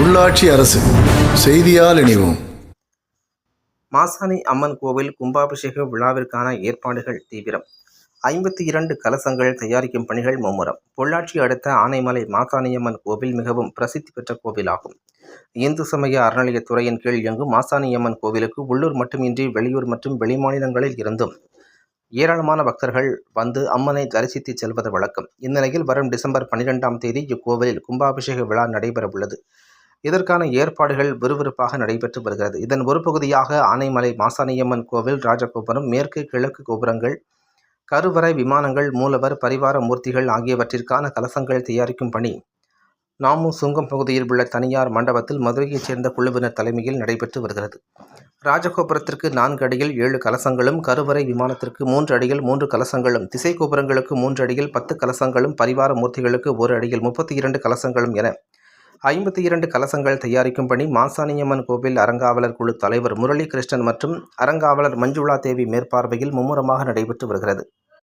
உள்ளாட்சி அரசு செய்தியால் இணைவோம். மாசாணி அம்மன் கோவில் கும்பாபிஷேக விழாவிற்கான ஏற்பாடுகள் தீவிரம். ஐம்பத்தி இரண்டு கலசங்கள் தயாரிக்கும் பணிகள் மும்முரம். பொள்ளாச்சி அடுத்த ஆனைமலை மாசாணியம்மன் கோவில் மிகவும் பிரசித்தி பெற்ற கோவிலாகும். இந்து சமய அறநிலையத்துறையின் கீழ் இயங்கும் மாசாணியம்மன் கோவிலுக்கு உள்ளூர் மட்டுமின்றி வெளியூர் மற்றும் வெளிமாநிலங்களில் இருந்தும் ஏராளமான பக்தர்கள் வந்து அம்மனை தரிசித்து செல்வது வழக்கம். இந்நிலையில் வரும் டிசம்பர் பன்னிரெண்டாம் தேதி இக்கோவிலில் கும்பாபிஷேக விழா நடைபெறவுள்ளது. இதற்கான ஏற்பாடுகள் விறுவிறுப்பாக நடைபெற்று வருகிறது. இதன் ஒரு பகுதியாக ஆனைமலை மாசாணியம்மன் கோவில் ராஜகோபுரம் மேற்கு கிழக்கு கோபுரங்கள் கருவறை விமானங்கள் மூலவர் பரிவார மூர்த்திகள் ஆகியவற்றிற்கான கலசங்கள் தயாரிக்கும் பணி. நாமு சுங்கம் பகுதியில் உள்ள தனியார் மண்டபத்தில் மதுரையைச் சேர்ந்த குழுவினர் தலைமையில் நடைபெற்று வருகிறது. ராஜகோபுரத்திற்கு நான்கு அடியில் ஏழு கலசங்களும் கருவறை விமானத்திற்கு மூன்று அடியில் மூன்று கலசங்களும் திசை கோபுரங்களுக்கு மூன்று அடியில் பத்து கலசங்களும் பரிவார மூர்த்திகளுக்கு ஒரு அடியில் முப்பத்தி இரண்டு கலசங்களும் என ஐம்பத்தி இரண்டு கலசங்கள் தயாரிக்கும் பணி மாசாணியம்மன் கோவில் அறங்காவலர் குழு தலைவர் முரளி கிருஷ்ணன் மற்றும் அறங்காவலர் மஞ்சுளா தேவி மேற்பார்வையில் மும்முரமாக நடைபெற்று வருகிறது.